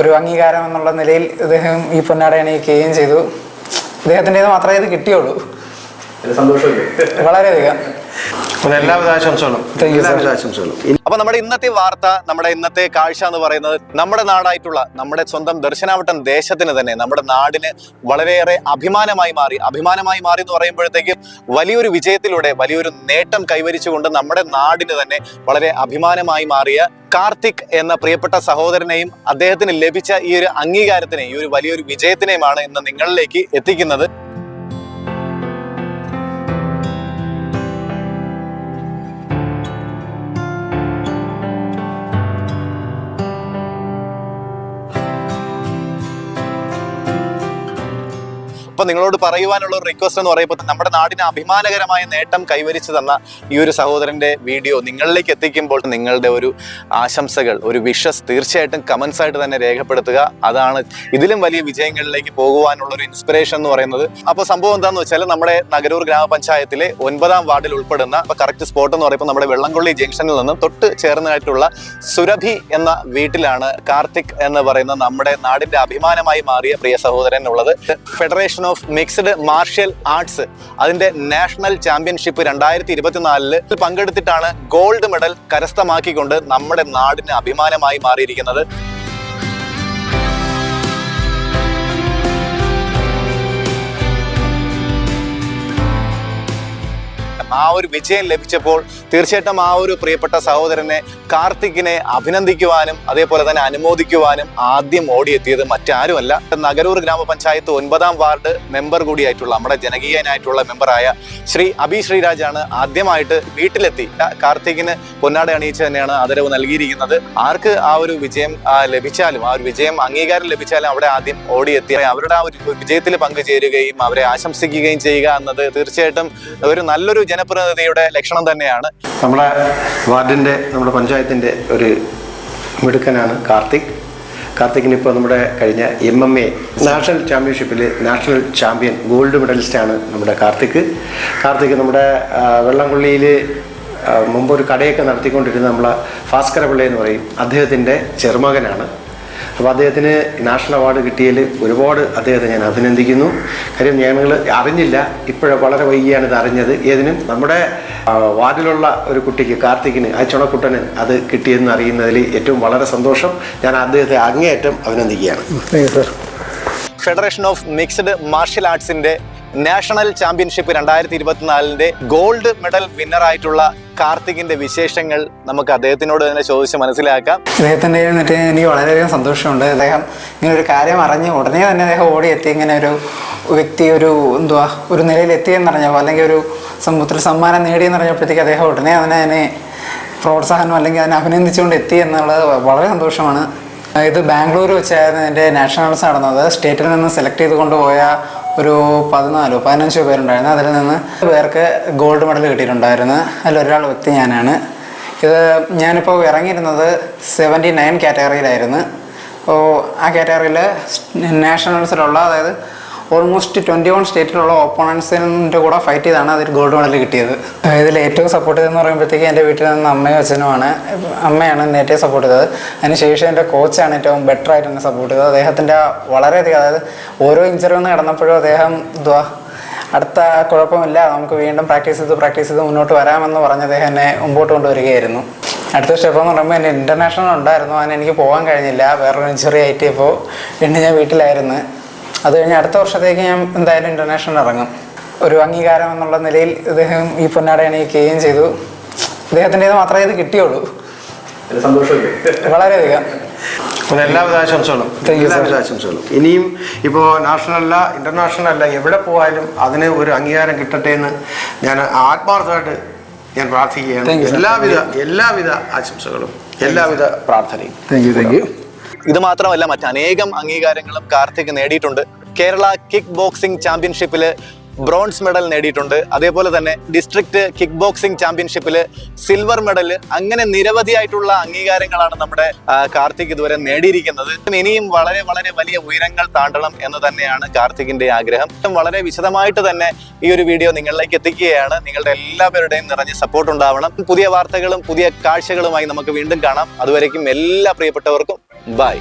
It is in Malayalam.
ഒരു അംഗീകാരം എന്നുള്ള നിലയിൽ ഇദ്ദേഹം ഈ പൊന്നാട അണിയിക്കുകയും ചെയ്തു. ഇദ്ദേഹത്തിന്റെത് മാത്രമേ ഇത് കിട്ടിയുള്ളൂ. വളരെയധികം. എല്ലാവിധ ആശംസകളും. Thank you, sir. എല്ലാവിധ ആശംസകളും. അപ്പൊ നമ്മുടെ ഇന്നത്തെ വാർത്ത നമ്മുടെ ഇന്നത്തെ കാഴ്ച എന്ന് പറയുന്നത് നമ്മുടെ നാടായിട്ടുള്ള നമ്മുടെ സ്വന്തം ദർശനാവട്ടം ദേശത്തിന് തന്നെ നമ്മുടെ നാടിന് വളരെയേറെ അഭിമാനമായി മാറി. അഭിമാനമായി മാറി എന്ന് പറയുമ്പോഴത്തേക്കും വലിയൊരു വിജയത്തിലൂടെ വലിയൊരു നേട്ടം കൈവരിച്ചുകൊണ്ട് നമ്മുടെ നാടിന് തന്നെ വളരെ അഭിമാനമായി മാറിയ കാർത്തിക് എന്ന പ്രിയപ്പെട്ട സഹോദരനെയും അദ്ദേഹത്തിന് ലഭിച്ച ഈ ഒരു അംഗീകാരത്തിനെയും ഈ ഒരു വലിയൊരു വിജയത്തിനെയുമാണ് ഇന്ന് നിങ്ങളിലേക്ക് എത്തിക്കുന്നത്. അപ്പൊ നിങ്ങളോട് പറയുവാനുള്ള ഒരു റിക്വസ്റ്റ് എന്ന് പറയുമ്പോൾ നമ്മുടെ നാടിന് അഭിമാനകരമായ നേട്ടം കൈവരിച്ചു തന്ന ഈ ഒരു സഹോദരന്റെ വീഡിയോ നിങ്ങളിലേക്ക് എത്തിക്കുമ്പോൾ നിങ്ങളുടെ ഒരു ആശംസകൾ ഒരു വിഷസ് തീർച്ചയായിട്ടും കമന്റ്സ് ആയിട്ട് തന്നെ രേഖപ്പെടുത്തുക. അതാണ് ഇതിലും വലിയ വിജയങ്ങളിലേക്ക് പോകുവാനുള്ള ഒരു ഇൻസ്പിറേഷൻ എന്ന് പറയുന്നത്. അപ്പോൾ സംഭവം എന്താണെന്ന് വെച്ചാൽ നമ്മുടെ നഗരൂർ ഗ്രാമപഞ്ചായത്തിലെ ഒൻപതാം വാർഡിൽ ഉൾപ്പെടുന്ന ഇപ്പൊ കറക്റ്റ് സ്പോട്ട് എന്ന് പറയുമ്പോൾ നമ്മുടെ വെള്ളംകൊള്ളി ജംഗ്ഷനിൽ നിന്നും തൊട്ട് ചേർന്നതായിട്ടുള്ള സുരഭി എന്ന വീട്ടിലാണ് കാർത്തിക് എന്ന് പറയുന്ന നമ്മുടെ നാടിന്റെ അഭിമാനമായി മാറിയ പ്രിയ സഹോദരൻ ഉള്ളത്. Federation of mixed martial arts അതിന്റെ നാഷണൽ ചാമ്പ്യൻഷിപ്പ് രണ്ടായിരത്തി ഇരുപത്തിനാലിൽ പങ്കെടുത്തിട്ടാണ് ഗോൾഡ് മെഡൽ കരസ്ഥമാക്കിക്കൊണ്ട് നമ്മുടെ നാടിന് അഭിമാനമായി മാറിയിരിക്കുന്നത്. ആ ഒരു വിജയം ലഭിച്ചപ്പോൾ തീർച്ചയായിട്ടും ആ ഒരു പ്രിയപ്പെട്ട സഹോദരനെ കാർത്തിക്കിനെ അഭിനന്ദിക്കുവാനും അതേപോലെ തന്നെ അനുമോദിക്കുവാനും ആദ്യം ഓടിയെത്തിയത് മറ്റാരുമല്ല. നഗരൂർ ഗ്രാമപഞ്ചായത്ത് ഒൻപതാം വാർഡ് മെമ്പർ കൂടിയായിട്ടുള്ള നമ്മുടെ ജനകീയനായിട്ടുള്ള മെമ്പറായ ശ്രീ അബി ശ്രീരാജാണ് ആദ്യമായിട്ട് വീട്ടിലെത്തി. കാർത്തികിന് പൊന്നാട അണിയിച്ച് തന്നെയാണ് ആദരവ് നൽകിയിരിക്കുന്നത്. ആർക്ക് ആ ഒരു വിജയം ലഭിച്ചാലും ആ ഒരു വിജയം അംഗീകാരം ലഭിച്ചാലും അവിടെ ആദ്യം ഓടിയെത്തി. അവരുടെ ആ ഒരു വിജയത്തിൽ പങ്കുചേരുകയും അവരെ ആശംസിക്കുകയും ചെയ്യുക എന്നത് തീർച്ചയായിട്ടും ഒരു നല്ലൊരു ജനപ്രതിനിധിയുടെ ലക്ഷണം തന്നെയാണ്. നമ്മുടെ വാർഡിന്റെ നമ്മുടെ പഞ്ചായത്തിന്റെ ഒരു മിടുക്കനാണ് കാർത്തിക്. കാർത്തിക്കിന് ഇപ്പോൾ നമ്മുടെ കഴിഞ്ഞ എം എം എ നാഷണൽ ചാമ്പ്യൻഷിപ്പിൽ നാഷണൽ ചാമ്പ്യൻ ഗോൾഡ് മെഡലിസ്റ്റാണ് നമ്മുടെ കാർത്തിക്. കാർത്തിക് നമ്മുടെ വെള്ളംകൊള്ളിയിൽ മുമ്പ് ഒരു കടയൊക്കെ നടത്തിക്കൊണ്ടിരുന്ന നമ്മളെ ഭാസ്കര പിള്ളയെന്ന് പറയും. അദ്ദേഹത്തിന്റെ ചെറുമകനാണ്. അപ്പോൾ അദ്ദേഹത്തിന് നാഷണൽ അവാർഡ് കിട്ടിയതിൽ ഒരുപാട് അദ്ദേഹത്തെ ഞാൻ അഭിനന്ദിക്കുന്നു. കാര്യം ഞങ്ങൾ അറിഞ്ഞില്ല. ഇപ്പോഴും വളരെ വൈകിയാണ് ഇത് അറിഞ്ഞത്. ഏതിനും നമ്മുടെ വാർഡിലുള്ള ഒരു കുട്ടിക്ക് കാർത്തിക്കിന് ആ ചുണക്കുട്ടന് അത് കിട്ടിയെന്ന് അറിയുന്നതിൽ ഏറ്റവും വളരെ സന്തോഷം. ഞാൻ അദ്ദേഹത്തെ അങ്ങേയറ്റം അഭിനന്ദിക്കുകയാണ്. ഫെഡറേഷൻ ഓഫ് മിക്സ്ഡ് മാർഷ്യൽ ആർട്സിന്റെ നാഷണൽ ചാമ്പ്യൻഷിപ്പ് രണ്ടായിരത്തി ഇരുപത്തിനാലിന്റെ ഗോൾഡ് മെഡൽ വിന്നറായിട്ടുള്ള കാർത്തികിന്റെ വിശേഷങ്ങൾ നമുക്ക് അദ്ദേഹത്തിനോട് തന്നെ ചോദിച്ച് മനസ്സിലാക്കാം. അദ്ദേഹത്തിന്റെ എന്നിട്ട് എനിക്ക് വളരെയധികം സന്തോഷമുണ്ട്. അദ്ദേഹം ഇങ്ങനെ ഒരു കാര്യം അറിഞ്ഞ് ഉടനെ തന്നെ അദ്ദേഹം ഓടിയെത്തി ഇങ്ങനെ ഒരു വ്യക്തി ഒരു എന്തുവാ ഒരു നിലയിൽ എത്തിയെന്നറിഞ്ഞപ്പോൾ അല്ലെങ്കിൽ ഒരു സമൂഹത്തിൽ സമ്മാനം നേടിയെന്നറിഞ്ഞപ്പോഴത്തേക്ക് അദ്ദേഹം ഉടനെ അതിനെ അതിനെ പ്രോത്സാഹനം അല്ലെങ്കിൽ അതിനെ അഭിനന്ദിച്ചുകൊണ്ട് എത്തി എന്നുള്ളത് വളരെ സന്തോഷമാണ്. ഇത് ബാംഗ്ലൂർ വെച്ചായിരുന്നു എന്റെ നാഷണൽസ് നടന്നത്. സ്റ്റേറ്റിൽ നിന്ന് സെലക്ട് ചെയ്ത് കൊണ്ടുപോയ ഒരു പതിനാലോ പതിനഞ്ചോ പേരുണ്ടായിരുന്നു. അതിൽ നിന്ന് പേർക്ക് ഗോൾഡ് മെഡൽ കിട്ടിയിട്ടുണ്ടായിരുന്നു. അതിലൊരാൾ വ്യക്തി ഞാനാണ്. ഇത് ഞാനിപ്പോൾ ഇറങ്ങിയിരുന്നത് സെവന്റി നയൻ കാറ്റഗറിയിലായിരുന്നു അപ്പോൾ ആ കാറ്റഗറിയിൽ നാഷണൽസിലുള്ള അതായത് ഓൾമോസ്റ്റ് ട്വന്റി വൺ സ്റ്റേറ്റിലുള്ള ഓപ്പോണൻസിന്റെ കൂടെ ഫൈറ്റ് ചെയ്താണ് അതൊരു ഗോൾഡ് മെഡൽ കിട്ടിയത്. ഇതിൽ ഏറ്റവും സപ്പോർട്ട് ചെയ്തതെന്ന് പറയുമ്പോഴത്തേക്ക് എന്റെ വീട്ടിൽ നിന്ന് അമ്മയും അച്ഛനുമാണ്. അമ്മയാണ് എന്നെ ഏറ്റവും സപ്പോർട്ട് ചെയ്തത് അതിനുശേഷം എന്റെ കോച്ചാണ് ഏറ്റവും ബെറ്റർ ആയിട്ട് എന്നെ സപ്പോർട്ട് ചെയ്തത്. അദ്ദേഹത്തിന്റെ വളരെയധികം അതായത് ഓരോ ഇഞ്ചറി ഒന്ന് കിടന്നപ്പോഴും അദ്ദേഹം എന്തുവാ അടുത്ത കുഴപ്പമില്ല. നമുക്ക് വീണ്ടും പ്രാക്ടീസ് ചെയ്ത് പ്രാക്ടീസ് ചെയ്ത് മുന്നോട്ട് വരാമെന്ന് പറഞ്ഞ് അദ്ദേഹം എന്നെ മുമ്പോട്ട് കൊണ്ടുവരികയായിരുന്നു. അടുത്ത സ്റ്റെപ്പ് എന്ന് പറയുമ്പോൾ എന്റെ ഇന്റർനാഷണൽ ഉണ്ടായിരുന്നു. അതിന് എനിക്ക് പോകാൻ കഴിഞ്ഞില്ല. വേറൊരു ഇഞ്ചുറി ആയിട്ട് ഇപ്പോൾ വീണ്ടും ഞാൻ വീട്ടിലായിരുന്നു. അത് കഴിഞ്ഞ് അടുത്ത വർഷത്തേക്ക് ഞാൻ എന്തായാലും ഇന്റർനാഷണൽ ഇറങ്ങും. ഒരു അംഗീകാരം എന്നുള്ള നിലയിൽ ഇദ്ദേഹം ഈ പൊന്നാട അണിയിക്കുകയും ചെയ്തു. ഇദ്ദേഹത്തിന്റെത് മാത്രമേ ഇത് കിട്ടിയുള്ളൂ. വളരെയധികം. എല്ലാവിധ ആശംസകളും. Thank you, sir. എല്ലാവിധ ആശംസകളും. ഇനിയും ഇപ്പോ നാഷണൽ അല്ല ഇന്റർനാഷണൽ അല്ല എവിടെ പോയാലും അതിന് ഒരു അംഗീകാരം കിട്ടട്ടെ എന്ന് ഞാൻ ആത്മാർത്ഥമായിട്ട് ഞാൻ പ്രാർത്ഥിക്കുകയാണ്. Thank you, എല്ലാവിധ എല്ലാവിധ ആശംസകളും എല്ലാവിധ പ്രാർത്ഥനയും. താങ്ക് യു താങ്ക് യു ഇത് മാത്രമല്ല മറ്റനേകം അംഗീകാരങ്ങളും കാർത്തിക് നേടിയിട്ടുണ്ട്. കേരള കിക്ക് ബോക്സിംഗ് ചാമ്പ്യൻഷിപ്പിൽ ബ്രോൺസ് മെഡൽ നേടിയിട്ടുണ്ട്. അതേപോലെ തന്നെ ഡിസ്ട്രിക്ട് കിക്ക് ബോക്സിംഗ് ചാമ്പ്യൻഷിപ്പിൽ സിൽവർ മെഡൽ. അങ്ങനെ നിരവധിയായിട്ടുള്ള അംഗീകാരങ്ങളാണ് നമ്മുടെ കാർത്തിക് ഇതുവരെ നേടിയിരിക്കുന്നത്. ഇനിയും വളരെ വളരെ വലിയ ഉയരങ്ങൾ താണ്ടണം എന്ന് തന്നെയാണ് കാർത്തികിന്റെ ആഗ്രഹം. വളരെ വിശദമായിട്ട് തന്നെ ഈ ഒരു വീഡിയോ നിങ്ങളിലേക്ക് എത്തിക്കുകയാണ്. നിങ്ങളുടെ എല്ലാവരുടെയും നിറഞ്ഞ സപ്പോർട്ട് ഉണ്ടാവണം. പുതിയ വാർത്തകളും പുതിയ കാഴ്ചകളുമായി നമുക്ക് വീണ്ടും കാണാം. അതുവരേക്കും എല്ലാ പ്രിയപ്പെട്ടവർക്കും ബൈ